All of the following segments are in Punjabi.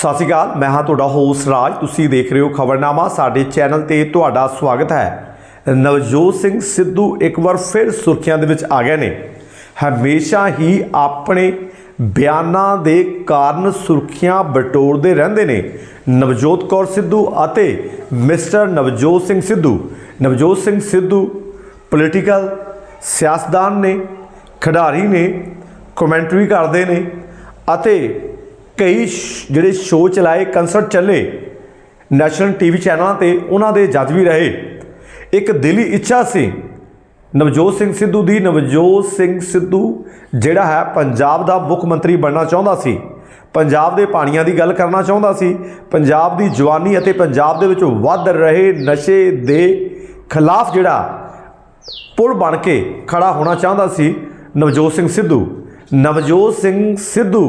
ਸਤਿ ਸ਼੍ਰੀ ਅਕਾਲ, ਮੈਂ ਹਾਂ ਤੁਹਾਡਾ ਹੋਸਟ ਰਾਜ। ਤੁਸੀਂ ਦੇਖ ਰਹੇ ਹੋ ਖਬਰਨਾਮਾ। ਸਾਡੇ ਚੈਨਲ ਤੇ ਤੁਹਾਡਾ ਸਵਾਗਤ ਹੈ। ਨਵਜੋਤ ਸਿੰਘ ਸਿੱਧੂ ਇੱਕ ਵਾਰ ਫਿਰ ਸੁਰਖੀਆਂ ਦੇ ਵਿੱਚ ਆ ਗਏ ਨੇ। ਹਮੇਸ਼ਾ ਹੀ ਆਪਣੇ ਬਿਆਨਾਂ ਦੇ ਕਾਰਨ ਸੁਰਖੀਆਂ ਬਟੋਰਦੇ ਰਹਿੰਦੇ ਨੇ। ਨਵਜੋਤ ਕੌਰ ਸਿੱਧੂ ਅਤੇ ਮਿਸਟਰ ਨਵਜੋਤ ਸਿੰਘ ਸਿੱਧੂ। ਨਵਜੋਤ ਸਿੰਘ ਸਿੱਧੂ ਪੋਲੀਟੀਕਲ ਸਿਆਸਤਦਾਨ ਨੇ, ਖਿਡਾਰੀ ਨੇ ਕਮੈਂਟਰੀ ਕਰਦੇ ਨੇ ਅਤੇ ਕਈ ਸ਼- ਜਿਹੜੇ ਸ਼ੋਅ ਚਲਾਏ ਕੰਸਰਟ ਚੱਲੇ ਨੈਸ਼ਨਲ ਟੀਵੀ ਚੈਨਲਾਂ ਤੇ ਉਹਨਾਂ ਦੇ ਜੱਜ ਵੀ ਰਹੇ। ਇੱਕ ਦਿਲੀ ਇੱਛਾ ਸੀ, ਨਵਜੋਤ ਸਿੰਘ ਸਿੱਧੂ ਦੀ। ਨਵਜੋਤ ਸਿੰਘ ਸਿੱਧੂ ਜਿਹੜਾ ਹੈ ਪੰਜਾਬ ਦਾ ਮੁੱਖ ਮੰਤਰੀ ਬਣਨਾ ਚਾਹੁੰਦਾ ਸੀ, ਪੰਜਾਬ ਦੇ ਪਾਣੀਆਂ ਦੀ ਗੱਲ ਕਰਨਾ ਚਾਹੁੰਦਾ ਸੀ, ਪੰਜਾਬ ਦੀ ਜਵਾਨੀ ਅਤੇ ਪੰਜਾਬ ਦੇ ਵਿੱਚ ਵੱਧ ਰਹੇ ਨਸ਼ੇ ਦੇ ਖਿਲਾਫ ਜਿਹੜਾ ਪੁਲ ਬਣ ਕੇ ਖੜਾ ਹੋਣਾ ਚਾਹੁੰਦਾ ਸੀ ਨਵਜੋਤ ਸਿੰਘ ਸਿੱਧੂ। ਨਵਜੋਤ ਸਿੰਘ ਸਿੱਧੂ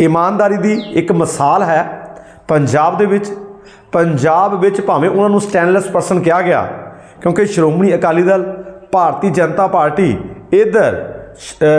ਇਮਾਨਦਾਰੀ ਦੀ ਇੱਕ ਮਿਸਾਲ ਹੈ। ਪੰਜਾਬ ਦੇ ਵਿੱਚ, ਪੰਜਾਬ ਵਿੱਚ ਭਾਵੇਂ ਉਹਨਾਂ ਨੂੰ ਸਟੈਨਲੈਸ ਪਰਸਨ ਕਿਹਾ ਗਿਆ, ਕਿਉਂਕਿ ਸ਼੍ਰੋਮਣੀ ਅਕਾਲੀ ਦਲ, ਭਾਰਤੀ ਜਨਤਾ ਪਾਰਟੀ ਇਧਰ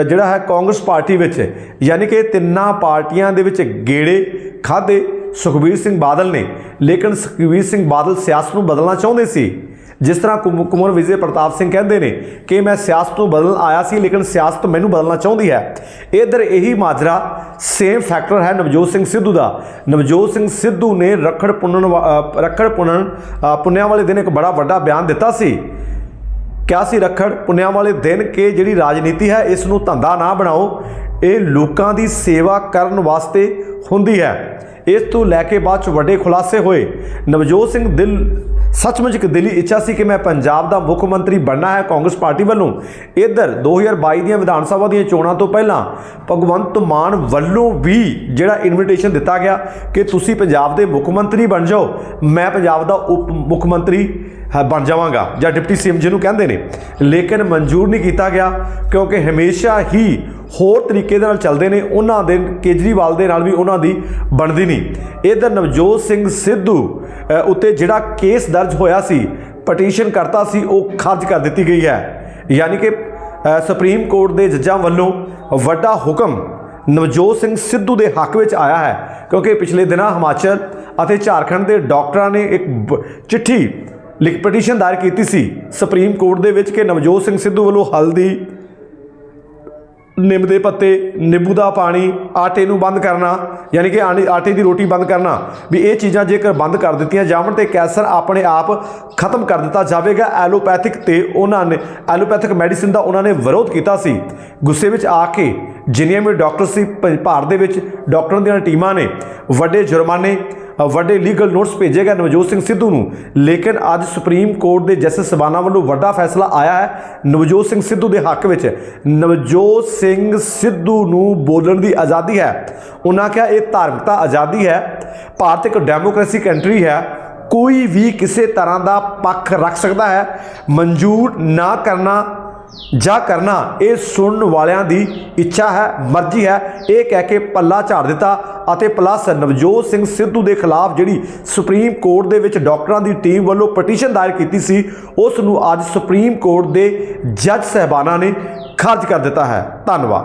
ਜਿਹੜਾ ਹੈ ਕਾਂਗਰਸ ਪਾਰਟੀ ਵਿੱਚ, ਯਾਨੀ ਕਿ ਤਿੰਨਾਂ ਪਾਰਟੀਆਂ ਦੇ ਵਿੱਚ ਗੇੜੇ ਖਾਦੇ ਸੁਖਬੀਰ ਸਿੰਘ ਬਾਦਲ ਨੇ, ਲੇਕਿਨ ਸੁਖਬੀਰ ਸਿੰਘ ਬਾਦਲ ਸਿਆਸਤ ਨੂੰ ਬਦਲਣਾ ਚਾਹੁੰਦੇ ਸੀ। ਜਿਸ ਤਰ੍ਹਾਂ ਕੁਮ- ਵਿਜੇ ਪ੍ਰਤਾਪ ਸਿੰਘ ਕਹਿੰਦੇ ਨੇ ਕਿ ਮੈਂ ਸਿਆਸਤ ਤੋਂ ਬਦਲਣ ਆਇਆ ਸੀ ਲੇਕਿਨ ਸਿਆਸਤ ਮੈਨੂੰ ਬਦਲਣਾ ਚਾਹੁੰਦੀ ਹੈ। ਇਧਰ ਇਹੀ ਮਾਜਰਾ ਸੇਮ ਫੈਕਟਰ ਹੈ ਨਵਜੋਤ ਸਿੰਘ ਸਿੱਧੂ ਦਾ। ਨਵਜੋਤ ਸਿੰਘ ਸਿੱਧੂ ਨੇ ਰੱਖੜ ਪੁੰਨਣ ਵਾ- ਰੱਖੜ ਪੁੰਨਣ ਅ, ਪੁੰਨਿਆਂ ਵਾਲੇ ਦਿਨ ਇੱਕ ਬੜਾ ਵੱਡਾ ਬਿਆਨ ਦਿੱਤਾ ਸੀ। ਕਿਹਾ ਸੀ ਰੱਖੜ ਪੁੰਨਿਆਂ ਵਾਲੇ ਦਿਨ ਕਿ ਜਿਹੜੀ ਰਾਜਨੀਤੀ ਹੈ ਇਸ ਨੂੰ ਧੰਦਾ ਨਾ ਬਣਾਓ। ਇਹ ਲੋਕਾਂ ਦੀ ਸੇਵਾ ਕਰਨ ਵਾਸਤੇ ਹੁੰਦੀ ਹੈ। ਇਸ ਤੋਂ ਲੈ ਕੇ ਬਾਅਦ ਚ ਵੱਡੇ ਖੁਲਾਸੇ ਹੋਏ। ਨਵਜੋਤ ਸਿੰਘ ਦਿਲ, ਸੱਚਮੁੱਚ ਇੱਕ ਦਿਲੀ ਇੱਛਾ ਸੀ ਕਿ ਮੈਂ ਪੰਜਾਬ ਦਾ ਮੁੱਖ ਮੰਤਰੀ ਬਣਨਾ ਹੈ ਕਾਂਗਰਸ ਪਾਰਟੀ ਵੱਲੋਂ। ਇਧਰ 2022 ਦੀਆਂ ਵਿਧਾਨ ਸਭਾ ਦੀਆਂ ਚੋਣਾਂ ਤੋਂ ਪਹਿਲਾਂ ਭਗਵੰਤ ਮਾਨ ਵੱਲੋਂ ਵੀ ਜਿਹੜਾ ਇਨਵੀਟੇਸ਼ਨ ਦਿੱਤਾ ਗਿਆ ਕਿ ਤੁਸੀਂ ਪੰਜਾਬ ਦੇ ਮੁੱਖ ਮੰਤਰੀ ਬਣ ਜਾਓ। ਮੈਂ ਪੰਜਾਬ ਦਾ ਉਪ ਮੁੱਖ ਮੰਤਰੀ ਬਣ ਜਾਵਾਂਗਾ। ਜਾਂ ਡਿਪਟੀ ਸੀਐਮ ਜਿਹਨੂੰ ਕਹਿੰਦੇ ਨੇ। ਲੇਕਿਨ ਮਨਜ਼ੂਰ ਨਹੀਂ ਕੀਤਾ ਗਿਆ, ਕਿਉਂਕਿ ਹਮੇਸ਼ਾ ਹੀ ਹੋਰ ਤਰੀਕੇ ਦੇ ਨਾਲ ਚੱਲਦੇ ਨੇ। ਉਹਨਾਂ ਦੇ, ਕੇਜਰੀਵਾਲ ਦੇ ਨਾਲ ਵੀ ਉਹਨਾਂ ਦੀ ਬਣਦੀ ਨਹੀਂ। ਇਧਰ ਨਵਜੋਤ ਸਿੰਘ ਸਿੱਧੂ ਉੱਤੇ ਜਿਹੜਾ ਕੇਸ ਦਰਜ ਹੋਇਆ ਸੀ, ਪਟੀਸ਼ਨ ਕਰਤਾ ਸੀ, ਉਹ ਖਾਰਜ ਕਰ ਦਿੱਤੀ ਗਈ ਹੈ। ਯਾਨੀ ਕਿ ਸੁਪਰੀਮ ਕੋਰਟ ਦੇ ਜੱਜਾਂ ਵੱਲੋਂ ਵੱਡਾ ਹੁਕਮ ਨਵਜੋਤ ਸਿੰਘ ਸਿੱਧੂ ਦੇ ਹੱਕ ਵਿੱਚ ਆਇਆ ਹੈ। ਕਿਉਂਕਿ ਪਿਛਲੇ ਦਿਨਾਂ ਹਿਮਾਚਲ ਅਤੇ ਝਾਰਖੰਡ ਦੇ ਡਾਕਟਰਾਂ ਨੇ ਇੱਕ ਬ- ਚਿੱਠੀ ਲਿਖ ਪਟੀਸ਼ਨ ਦਾਇਰ ਕੀਤੀ ਸੀ ਸੁਪਰੀਮ ਕੋਰਟ ਦੇ ਵਿੱਚ ਕਿ ਨਵਜੋਤ ਸਿੰਘ ਸਿੱਧੂ ਵੱਲੋਂ ਹਲਦੀ, ਨਿੰਮ ਦੇ ਪੱਤੇ, ਨਿੰਬੂ ਦਾ ਪਾਣੀ, ਆਟੇ ਨੂੰ ਬੰਦ ਕਰਨਾ, ਯਾਨੀ ਕਿ ਆਣੇ- ਆਟੇ ਦੀ ਰੋਟੀ ਬੰਦ ਕਰਨਾ, ਵੀ ਇਹ ਚੀਜ਼ਾਂ ਜੇਕਰ ਬੰਦ ਕਰ ਦਿੱਤੀਆਂ ਜਾਵਣ ਤੇ ਕੈਂਸਰ ਆਪਣੇ ਆਪ ਖਤਮ ਕਰ ਦਿੱਤਾ ਜਾਵੇਗਾ। ਐਲੋਪੈਥਿਕ ਤੇ ਉਹਨਾਂ ਨੇ, ਐਲੋਪੈਥਿਕ ਮੈਡੀਸਿਨ ਦਾ ਉਹਨਾਂ ਨੇ ਵਿਰੋਧ ਕੀਤਾ ਸੀ। ਗੁੱਸੇ ਵਿੱਚ ਆ ਕੇ ਜਿੰਨੀਆਂ ਵੀ ਡਾਕਟਰ ਸੀ ਭ- ਭਾਰਤ ਦੇ ਵਿੱਚ ਡਾਕਟਰਾਂ ਦੀਆਂ ਟੀਮਾਂ ਨੇ, ਵੱਡੇ ਜੁਰਮਾਨੇ ਵੱਡੇ ਲੀਗਲ ਨੋਟਿਸ ਭੇਜੇ ਗਏ ਨਵਜੋਤ ਸਿੰਘ ਸਿੱਧੂ ਨੂੰ। ਲੇਕਿਨ ਅੱਜ ਸੁਪਰੀਮ ਕੋਰਟ ਦੇ ਜਸਟਿਸ ਸਬਾਨਾ ਵੱਲੋਂ ਵੱਡਾ ਫੈਸਲਾ ਆਇਆ ਹੈ ਨਵਜੋਤ ਸਿੰਘ ਸਿੱਧੂ ਦੇ ਹੱਕ ਵਿੱਚ। ਨਵਜੋਤ ਸਿੰਘ ਸਿੱਧੂ ਨੂੰ ਬੋਲਣ ਦੀ ਆਜ਼ਾਦੀ ਹੈ। ਉਹਨਾਂ ਕਿਹਾ ਇਹ ਧਾਰਮਿਕਤਾ ਆਜ਼ਾਦੀ ਹੈ। ਭਾਰਤ ਇੱਕ ਡੈਮੋਕ੍ਰੇਸੀ ਕੰਟਰੀ ਹੈ। ਕੋਈ ਵੀ ਕਿਸੇ ਤਰ੍ਹਾਂ ਦਾ ਪੱਖ ਰੱਖ ਸਕਦਾ ਹੈ। ਮਨਜ਼ੂਰ ਨਾ ਕਰਨਾ ਜਾਂ ਕਰਨਾ, ਇਹ ਸੁਣਨ ਵਾਲਿਆਂ ਦੀ ਇੱਛਾ ਹੈ, ਮਰਜ਼ੀ ਹੈ। ਇਹ ਕਹਿ ਕੇ ਪੱਲਾ ਝਾੜ ਦਿੱਤਾ ਅਤੇ ਪਲੱਸ ਨਵਜੋਤ ਸਿੰਘ ਸਿੱਧੂ ਦੇ ਖਿਲਾਫ ਜਿਹੜੀ ਸੁਪਰੀਮ ਕੋਰਟ ਦੇ ਵਿੱਚ ਡਾਕਟਰਾਂ ਦੀ ਟੀਮ ਵੱਲੋਂ ਪਟੀਸ਼ਨ ਦਾਇਰ ਕੀਤੀ ਸੀ, ਉਸ ਨੂੰ ਅੱਜ ਸੁਪਰੀਮ ਕੋਰਟ ਦੇ ਜੱਜ ਸਹਿਬਾਨਾਂ ਨੇ ਖਾਰਜ ਕਰ ਦਿੱਤਾ ਹੈ। ਧੰਨਵਾਦ।